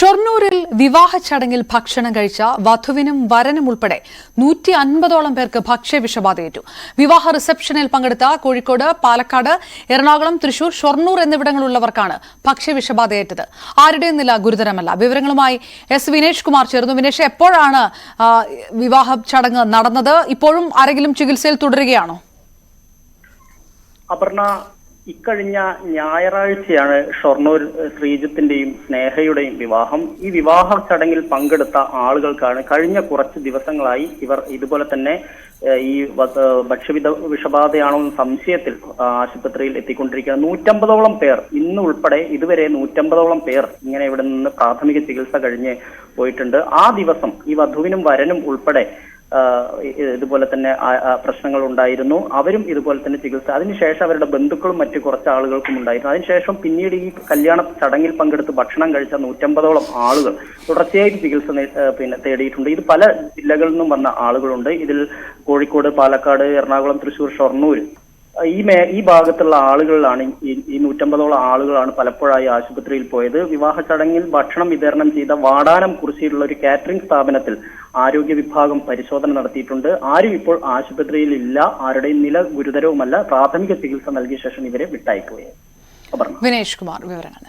ഷൊർണൂരിൽ വിവാഹ ചടങ്ങിൽ ഭക്ഷണം കഴിച്ച വധുവിനും വരനും ഉൾപ്പെടെ നൂറ്റി അൻപതോളം പേർക്ക് ഭക്ഷ്യവിഷബാധയേറ്റു. വിവാഹ റിസപ്ഷനിൽ പങ്കെടുത്ത കോഴിക്കോട് പാലക്കാട് എറണാകുളം തൃശൂർ ഷൊർണൂർ എന്നിവിടങ്ങളുള്ളവർക്കാണ് ഭക്ഷ്യവിഷബാധയേറ്റത്. ആരുടെയും നില ഗുരുതരമല്ല. വിവരങ്ങളുമായി എസ് വിനേഷ് കുമാർ ചേർന്നു വിനേഷ് എപ്പോഴാണ് വിവാഹ ചടങ്ങ് നടന്നത്? ഇപ്പോഴും ആരെങ്കിലും ചികിത്സയിൽ തുടരുകയാണോ? അപർണ ഇക്കഴിഞ്ഞ ഞായറാഴ്ചയാണ് ഷൊർണൂർ ശ്രീജിത്തിന്റെയും സ്നേഹയുടെയും വിവാഹം. ഈ വിവാഹ ചടങ്ങിൽ പങ്കെടുത്ത ആളുകൾക്കാണ് കഴിഞ്ഞ കുറച്ച് ദിവസങ്ങളായി ഇവർ ഇതുപോലെ തന്നെ ഈ ഭക്ഷ്യവിധ വിഷബാധയാണോ സംശയത്തിൽ ആശുപത്രിയിൽ എത്തിക്കൊണ്ടിരിക്കുകയാണ്. നൂറ്റമ്പതോളം പേർ ഇന്ന് ഉൾപ്പെടെ ഇതുവരെ നൂറ്റമ്പതോളം പേർ ഇങ്ങനെ ഇവിടെ നിന്ന് പ്രാഥമിക ചികിത്സ കഴിഞ്ഞ് പോയിട്ടുണ്ട്. ആ ദിവസം ഈ വധുവിനും വരനും ഉൾപ്പെടെ ഇതുപോലെ തന്നെ പ്രശ്നങ്ങൾ ഉണ്ടായിരുന്നു. അവരും ഇതുപോലെ തന്നെ ചികിത്സ. അതിനുശേഷം അവരുടെ ബന്ധുക്കളും മറ്റു കുറച്ച് ആളുകൾക്കും ഉണ്ടായിരുന്നു. അതിനുശേഷം പിന്നീട് ഈ കല്യാണ ചടങ്ങിൽ പങ്കെടുത്ത് ഭക്ഷണം കഴിച്ച നൂറ്റമ്പതോളം ആളുകൾ തുടർച്ചയായിട്ട് ചികിത്സ പിന്നെ തേടിയിട്ടുണ്ട്. ഇത് പല ജില്ലകളിൽ നിന്നും വന്ന ആളുകളുണ്ട്. ഇതിൽ കോഴിക്കോട് പാലക്കാട് എറണാകുളം തൃശൂർ ഷൊർണൂർ. ഈ മേ ഈ ഭാഗത്തുള്ള ആളുകളിലാണ് ഈ നൂറ്റമ്പതോളം ആളുകളാണ് പലപ്പോഴായി ആശുപത്രിയിൽ പോയത്. വിവാഹ ചടങ്ങിൽ ഭക്ഷണം വിതരണം ചെയ്ത വാടാനം കുറിച്ചിട്ടുള്ള ഒരു കാറ്ററിംഗ് സ്ഥാപനത്തിൽ ആരോഗ്യ വിഭാഗം പരിശോധന നടത്തിയിട്ടുണ്ട്. ആരും ഇപ്പോൾ ആശുപത്രിയിൽ ഇല്ല. ആരുടെയും നില ഗുരുതരവുമല്ല. പ്രാഥമിക ചികിത്സ നൽകിയ ശേഷം ഇവരെ വിട്ടയക്കുകയാണ്. വിനേഷ് കുമാർ വിവരങ്ങൾ.